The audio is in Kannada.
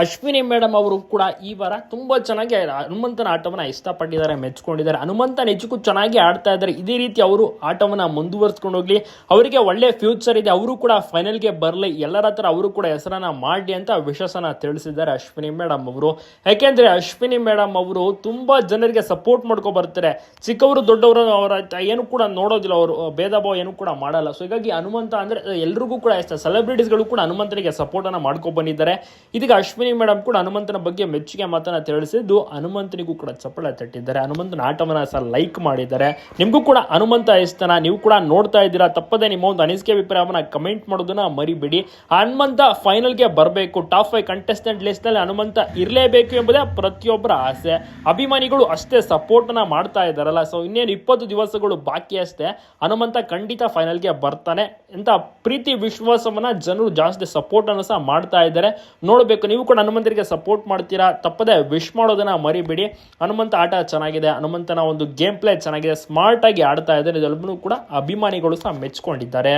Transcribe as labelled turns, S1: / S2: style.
S1: ಅಶ್ವಿನಿ ಮೇಡಮ್ ಅವರು ಕೂಡ ಈ ವಾರ ತುಂಬಾ ಚೆನ್ನಾಗಿ ಹನುಮಂತನ ಆಟವನ್ನ ಇಷ್ಟಪಟ್ಟಿದ್ದಾರೆ, ಮೆಚ್ಕೊಂಡಿದ್ದಾರೆ. ಹನುಮಂತ ನಿಜಕ್ಕೂ ಚೆನ್ನಾಗಿ ಆಡ್ತಾ ಇದ್ದಾರೆ. ಇದೇ ರೀತಿ ಅವರು ಆಟವನ್ನ ಮುಂದುವರಿಸ್ಕೊಂಡು ಹೋಗ್ಲಿ. ಅವರಿಗೆ ಒಳ್ಳೆ ಫ್ಯೂಚರ್ ಇದೆ. ಅವರು ಕೂಡ ಫೈನಲ್ಗೆ ಬರಲಿ. ಎಲ್ಲರ ಹತ್ರ ಅವರು ಕೂಡ ಹೆಸರನ್ನು ಮಾಡಿ ಅಂತ ವಿಶ್ವಾಸನ ತಿಳಿಸಿದ್ದಾರೆ ಅಶ್ವಿನಿ ಮೇಡಮ್ ಅವರು. ಯಾಕೆಂದ್ರೆ ಅಶ್ವಿನಿ ಮೇಡಮ್ ಅವರು ತುಂಬಾ ಜನರಿಗೆ ಸಪೋರ್ಟ್ ಮಾಡ್ಕೊ ಬರ್ತಾರೆ. ಚಿಕ್ಕವರು ದೊಡ್ಡವರು ಅವರ ಏನು ಕೂಡ ನೋಡೋದಿಲ್ಲ. ಅವರು ಭೇದ ಭಾವ ಏನು ಕೂಡ ಮಾಡಲ್ಲ. ಸೊ ಹೀಗಾಗಿ ಹನುಮಂತ ಅಂದ್ರೆ ಎಲ್ರಿಗೂ ಕೂಡ ಇಷ್ಟ ಸೆಲೆಬ್ರಿಟೀಸ್ಗಳು ಕೂಡ ಹನುಮಂತನಿಗೆ ಸಪೋರ್ಟ್ ಅನ್ನ ಮಾಡ್ಕೊ ಬಂದಿದ್ದಾರೆ. ಇದೀಗ ಅಶ್ವಿನಿ ಮೇಡಮ್ ಕೂಡ ಹನುಮಂತನ ಬಗ್ಗೆ ಮೆಚ್ಚುಗೆ ಮಾತನ್ನ ತಿಳಿಸಿದ್ದು ಹನುಮಂತನಿಗೂ ಕೂಡ ಚಪ್ಪಳ ತಟ್ಟಿದ್ದಾರೆ. ಹನುಮಂತನ ಆಟವನ್ನ ಸಹ ಲೈಕ್ ಮಾಡಿದ್ದಾರೆ. ನಿಮಗೂ ಕೂಡ ಹನುಮಂತ ಇಷ್ಟನ, ನೀವು ಕೂಡ ನೋಡ್ತಾ ಇದ್ದೀರಾ. ತಪ್ಪದೆ ನಿಮ್ಮ ಒಂದು ಅನಿಸಿಕೆ ಅಭಿಪ್ರಾಯವನ್ನ ಕಮೆಂಟ್ ಮಾಡೋದನ್ನ ಮರಿಬೇಡಿ. ಹನುಮಂತ ಫೈನಲ್ಗೆ ಬರಬೇಕು. ಟಾಪ್ ಫೈವ್ ಕಂಟೆಸ್ಟೆಂಟ್ ಲಿಸ್ಟ್ನಲ್ಲಿ ಹನುಮಂತ ಇರಲೇಬೇಕು ಎಂಬುದೇ ಪ್ರತಿಯೊಬ್ಬರ ಆಸೆ. ಅಭಿಮಾನಿಗಳು ಅಷ್ಟೇ ಸಪೋರ್ಟನ್ನು ಮಾಡ್ತಾ ಇದ್ದಾರಲ್ಲ. ಸೊ ಇನ್ನೇನು ಇಪ್ಪತ್ತು ದಿವಸಗಳು ಬಾಕಿ ಅಷ್ಟೇ. ಹನುಮಂತ ಖಂಡಿತ ಫೈನಲ್ಗೆ ಬರ್ತಾನೆ. ಅಂತ ಪ್ರೀತಿ, ವಿಶ್ವಾಸವನ್ನ ಜನರು ಜಾಸ್ತಿ ಸಪೋರ್ಟ್ ಅನ್ನು ಸಹ ಮಾಡ್ತಾ ಇದ್ದಾರೆ. ನೋಡಬೇಕು. ನೀವು ಕೂಡ ಹನುಮಂತರಿಗೆ ಸಪೋರ್ಟ್ ಮಾಡ್ತೀರಾ? ತಪ್ಪದೆ ವಿಶ್ ಮಾಡೋದನ್ನ ಮರಿಬೇಡಿ. ಹನುಮಂತ ಆಟ ಚೆನ್ನಾಗಿದೆ. ಹನುಮಂತನ ಒಂದು ಗೇಮ್ ಪ್ಲೇ ಚೆನ್ನಾಗಿದೆ. ಸ್ಮಾರ್ಟ್ ಆಗಿ ಆಡ್ತಾ ಇದ್ದಾರೆ. ಇದೆಲ್ಲೂ ಕೂಡ ಅಭಿಮಾನಿಗಳು ಸಹ ಮೆಚ್ಕೊಂಡಿದ್ದಾರೆ.